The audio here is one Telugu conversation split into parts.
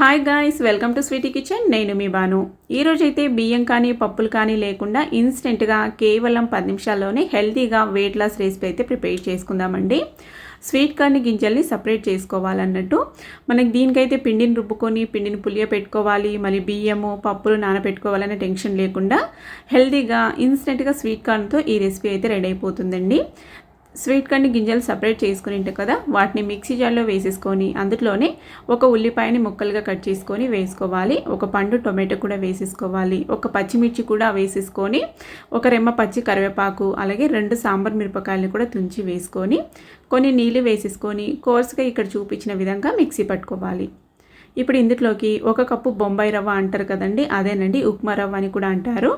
Hi guys welcome to sweety kitchen నేను మీ బాను. ఈరోజు అయితే బియ్యం కానీ పప్పులు కానీ లేకుండా ఇన్స్టెంట్గా కేవలం పది నిమిషాల్లోనే హెల్తీగా వెయిట్ లాస్ రెసిపీ అయితే ప్రిపేర్ చేసుకుందామండి. స్వీట్ కార్న్ గింజల్ని సపరేట్ చేసుకోవాలన్నట్టు. మనకి దీనికైతే పిండిని రుబ్బుకొని పిండిని పులియ పెట్టుకోవాలి మళ్ళీ బియ్యము పప్పులు నానబెట్టుకోవాలనే టెన్షన్ లేకుండా హెల్తీగా ఇన్స్టెంట్గా స్వీట్ కార్న్తో ఈ రెసిపీ అయితే రెడీ అయిపోతుందండి. స్వీట్ కండి గింజలు సపరేట్ చేసుకుని ఉంటాయి కదా వాటిని మిక్సీ జార్లో వేసేసుకొని అందులోనే ఒక ఉల్లిపాయని ముక్కలుగా కట్ చేసుకొని వేసుకోవాలి. ఒక పండు టొమాటో కూడా వేసేసుకోవాలి. ఒక పచ్చిమిర్చి కూడా వేసేసుకొని ఒక రెమ్మ పచ్చి కరివేపాకు అలాగే రెండు సాంబార్ మిరపకాయలు కూడా తుంచి వేసుకొని కొన్ని నీళ్ళు వేసేసుకొని కోర్స్గా ఇక్కడ చూపించిన విధంగా మిక్సీ పట్టుకోవాలి. ఇప్పుడు ఇందులోకి ఒక కప్పు బొంబాయి రవ్వ అంటారు కదండి అదేనండి ఉప్మా రవ్వ అని కూడా అంటారు.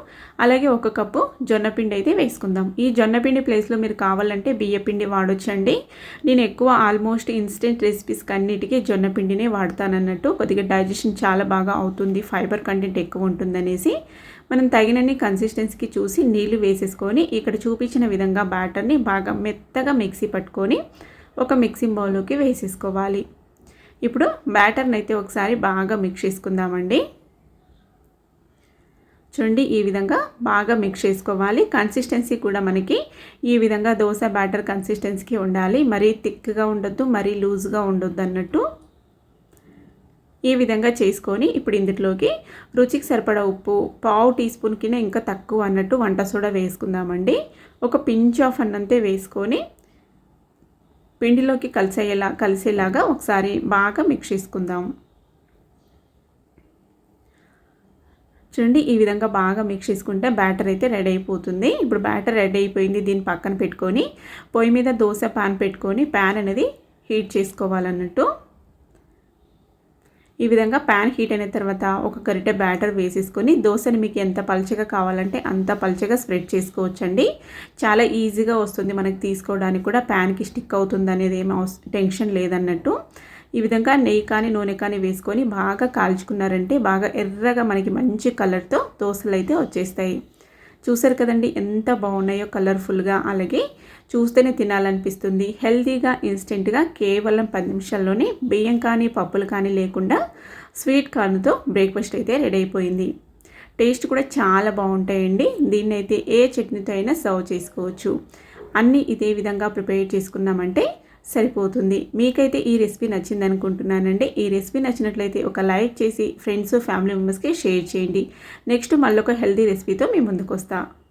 అలాగే ఒక కప్పు జొన్నపిండి అయితే వేసుకుందాం. ఈ జొన్నపిండి ప్లేస్లో మీరు కావాలంటే బియ్యపిండి వాడొచ్చండి. నేను ఎక్కువ ఆల్మోస్ట్ ఇన్స్టెంట్ రెసిపీస్కి అన్నిటికీ జొన్నపిండినే వాడతానన్నట్టు కొద్దిగా డైజెషన్ చాలా బాగా అవుతుంది ఫైబర్ కంటెంట్ ఎక్కువ ఉంటుందనేసి మనం తగినన్ని కన్సిస్టెన్సీకి చూసి నీళ్ళు వేసేసుకొని ఇక్కడ చూపించిన విధంగా బ్యాటర్ని బాగా మెత్తగా మిక్సీ పట్టుకొని ఒక మిక్సింగ్ బౌల్లోకి వేసేసుకోవాలి. ఇప్పుడు బ్యాటర్ని అయితే ఒకసారి బాగా మిక్స్ చేసుకుందామండి. చూడండి ఈ విధంగా బాగా మిక్స్ చేసుకోవాలి. కన్సిస్టెన్సీ కూడా మనకి ఈ విధంగా దోశ బ్యాటర్ కన్సిస్టెన్సీకి ఉండాలి. మరీ థిక్గా ఉండొద్దు మరీ లూజ్గా ఉండొద్దు అన్నట్టు. ఈ విధంగా చేసుకొని ఇప్పుడు ఇందులోకి రుచికి సరిపడా ఉప్పు పావు టీ స్పూన్ కింద ఇంకా తక్కువ అన్నట్టు వంట సోడా వేసుకుందామండి. ఒక పించ్ ఆఫ్ అన్నంతే వేసుకొని పిండిలోకి కలిసేలా కలిసేలాగా ఒకసారి బాగా మిక్స్ చేసుకుందాం. చూడండి ఈ విధంగా బాగా మిక్స్ చేసుకుంటే బ్యాటర్ అయితే రెడీ అయిపోతుంది. ఇప్పుడు బ్యాటర్ రెడీ అయిపోయింది దీన్ని పక్కన పెట్టుకొని పొయ్యి మీద దోశ ప్యాన్ పెట్టుకొని ప్యాన్ అనేది హీట్ చేసుకోవాలన్నట్టు. ఈ విధంగా ప్యాన్ హీట్ అయిన తర్వాత ఒక గరిటె బ్యాటర్ వేసేసుకొని దోశని మీకు ఎంత పలచగా కావాలంటే అంత పలచగా స్ప్రెడ్ చేసుకోవచ్చండి. చాలా ఈజీగా వస్తుంది మనకి తీసుకోవడానికి కూడా. ప్యాన్కి స్టిక్ అవుతుంది అనేది ఏం టెన్షన్ లేదన్నట్టు. ఈ విధంగా నెయ్యి కానీ నూనె కానీ వేసుకొని బాగా కాల్చుకున్నారంటే బాగా ఎర్రగా మనకి మంచి కలర్తో దోశలు అయితే వచ్చేస్తాయి. చూసారు కదండి ఎంత బాగున్నాయో కలర్ఫుల్గా అలాగే చూస్తేనే తినాలనిపిస్తుంది. హెల్తీగా ఇన్స్టెంట్గా కేవలం పది నిమిషాల్లోనే బియ్యం కానీ పప్పులు కానీ లేకుండా స్వీట్ కార్న్తో బ్రేక్ఫాస్ట్ అయితే రెడీ అయిపోయింది. టేస్ట్ కూడా చాలా బాగుంటాయండి. దీన్ని అయితే ఏ చట్నీతో అయినా సర్వ్ చేసుకోవచ్చు. అన్నీ ఇదే విధంగా ప్రిపేర్ చేసుకున్నామంటే సరిపోతుంది. మీకైతే ఈ రెసిపీ నచ్చింది అనుకుంటున్నానండి ఈ రెసిపీ నచ్చినట్లయితే ఒక లైక్ చేసి ఫ్రెండ్స్ ఫ్యామిలీ మెంబర్స్కి షేర్ చేయండి. నెక్స్ట్ మళ్ళీ ఒక హెల్తీ రెసిపీతో మీ ముందుకు వస్తాను